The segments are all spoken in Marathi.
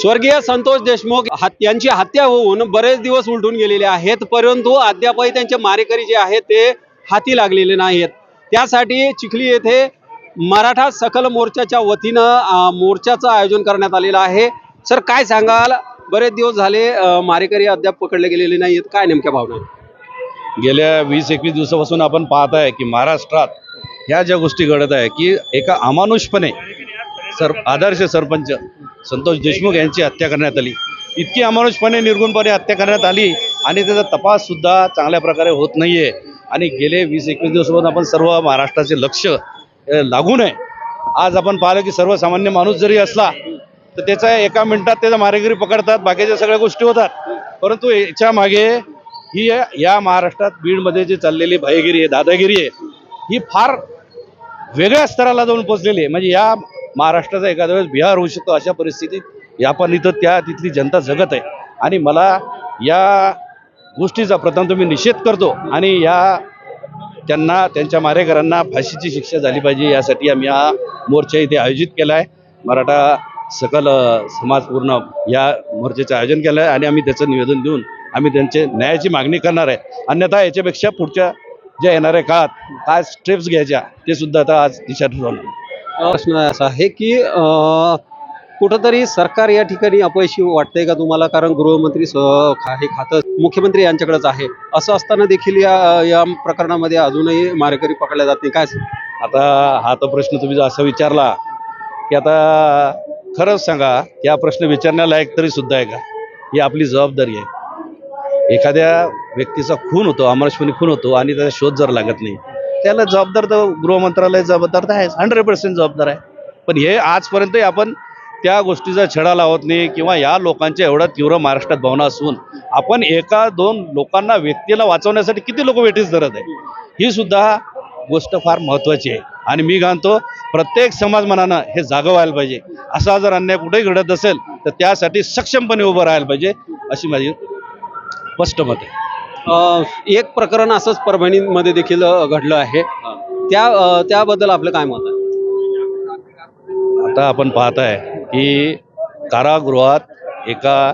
स्वर्गीय संतोष देशमुख यांची हत्या होऊन बरेच दिवस उलटून गेलेले आहेत परंतु अद्यापही त्यांचे मारेकरी जे आहेत ते हाती लागलेले नाहीत त्यासाठी चिखली येथे मराठा सकल मोर्चाच्या वतीनं मोर्चाचं आयोजन करण्यात आलेलं आहे. सर काय सांगाल? बरेच दिवस झाले मारेकरी अद्याप पकडले गेलेले नाहीत काय नेमक्या भावना गेल्या वीस एकवीस दिवसापासून आपण पाहत आहे की महाराष्ट्रात ह्या ज्या गोष्टी घडत आहे की एका अमानुषपणे सर आदर्श सरपंच संतोष देशमुख यांची हत्या करण्यात आली. इतकी अमानुषपणे निर्गुणपणे हत्या करण्यात आली आणि त्याचा तपाससुद्धा चांगल्या प्रकारे होत नाही आहे आणि गेले वीस एकवीस दिवसापासून आपण सर्व महाराष्ट्राचे लक्ष लागू नये. आज आपण पाहिलं की सर्वसामान्य माणूस जरी असला तर त्याचा एका मिनिटात त्याचा मारेगिरी पकडतात बाकीच्या सगळ्या गोष्टी होतात. परंतु याच्या मागे ही या महाराष्ट्रात बीडमध्ये जी चाललेली भाईगिरी आहे दादागिरी आहे ही फार वेगळ्या स्तराला जाऊन पोचलेली आहे. म्हणजे या महाराष्ट्राचा एखाद्या वेळेस बिहार होऊ शकतो अशा परिस्थितीत या पण इथं त्या तिथली जनता जगत आहे. आणि मला या गोष्टीचा प्रथम तुम्ही निषेध करतो आणि या त्यांना त्यांच्या मारेकरांना फाशीची शिक्षा झाली पाहिजे यासाठी आम्ही हा मोर्चा इथे आयोजित केला आहे. मराठा सकल समाजपूर्ण समाज पूर्ण या मोर्चाचं आयोजन केलं आहे आणि आम्ही त्याचं निवेदन देऊन आम्ही त्यांचे न्यायाची मागणी करणार आहे. अन्यथा याच्यापेक्षा पुढच्या ज्या येणाऱ्या काळात काय स्टेप्स घ्यायच्या ते सुद्धा आता आज दिशा ठरवणार प्रश्न असा आहे की कुठंतरी सरकार या ठिकाणी अपयशी वाटतंय का तुम्हाला? कारण गृहमंत्री हे खातं मुख्यमंत्री यांच्याकडेच आहे. असं असताना देखील या या प्रकरणामध्ये अजूनही मारेकरी पकडल्या जात नाही. काय आता हा तर प्रश्न तुम्ही जो असा विचारला की आता खरंच सांगा या प्रश्न विचारण्यालायक तरी सुद्धा आहे का? ही आपली जबाबदारी आहे. एखाद्या व्यक्तीचा खून होतो अमरश्वनी खून होतो आणि त्याचा शोध जर लागत नाही त्याला जबाबदार तर गृहमंत्रालय जबाबदार तर आहे हंड्रेड पर्सेंट जबाबदार आहे. पण हे आजपर्यंत आपण त्या गोष्टीचा छडा लावत नाही किंवा या लोकांच्या एवढ्या तीव्र महाराष्ट्रात भावना असून आपण एका दोन लोकांना व्यक्तीला वाचवण्यासाठी किती लोक वेठीस धरत आहे? ही सुद्धा गोष्ट फार महत्त्वाची आहे. आणि मी घालतो प्रत्येक समाज मनानं हे जागं व्हायला पाहिजे. असा जर अन्याय कुठेही घडत असेल तर त्यासाठी सक्षमपणे उभं राहायला पाहिजे अशी माझी स्पष्ट मत आहे. एक प्रकरण असंच परभणीमध्ये देखील घडलं आहे. त्या त्याबद्दल आपलं काय मत आहे? आता आपण पाहत आहे की कारागृहात एका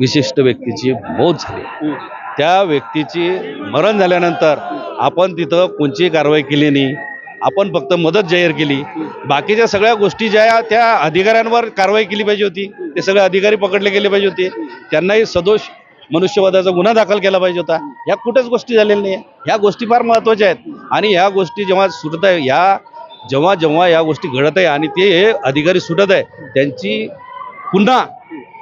विशिष्ट व्यक्तीची मौत झाली. त्या व्यक्तीची मरण झाल्यानंतर आपण तिथं कोणतीही कारवाई केली नाही. आपण फक्त मदत जाहीर केली. बाकीच्या सगळ्या गोष्टी ज्या आहे त्या अधिकाऱ्यांवर कारवाई केली पाहिजे होती. ते सगळे अधिकारी पकडले गेले पाहिजे होते. त्यांनाही सदोष मनुष्यवधाचा गुन्हा दाखल केला पाहिजे होता. ह्या कुठेच गोष्टी झालेल्या नाही ह्या गोष्टी फार महत्त्वाच्या आहेत. आणि ह्या गोष्टी जेव्हा सुटत आहे ह्या जेव्हा जेव्हा या गोष्टी घडत आहे आणि ते हे अधिकारी सुटत आहे त्यांची पुन्हा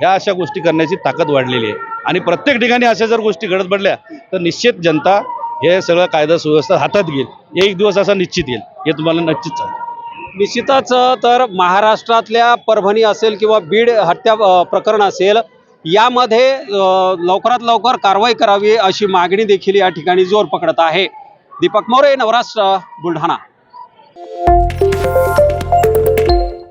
ह्या अशा गोष्टी करण्याची ताकद वाढलेली आहे. आणि प्रत्येक ठिकाणी अशा जर गोष्टी घडत पडल्या तर निश्चित जनता हे सगळं कायदा सुव्यवस्था हातात घेईल. एक दिवस असा निश्चित येईल. हे तुम्हाला नक्कीच सांगतो. निश्चितच तर महाराष्ट्रातल्या परभणी असेल किंवा बीड हत्या प्रकरण असेल यामध्ये लवकरात लवकर कारवाई करावी अशी मागणी देखील या ठिकाणी जोर पकडत आहे. दीपक मोरे नवराष्ट्र बुलढाणा.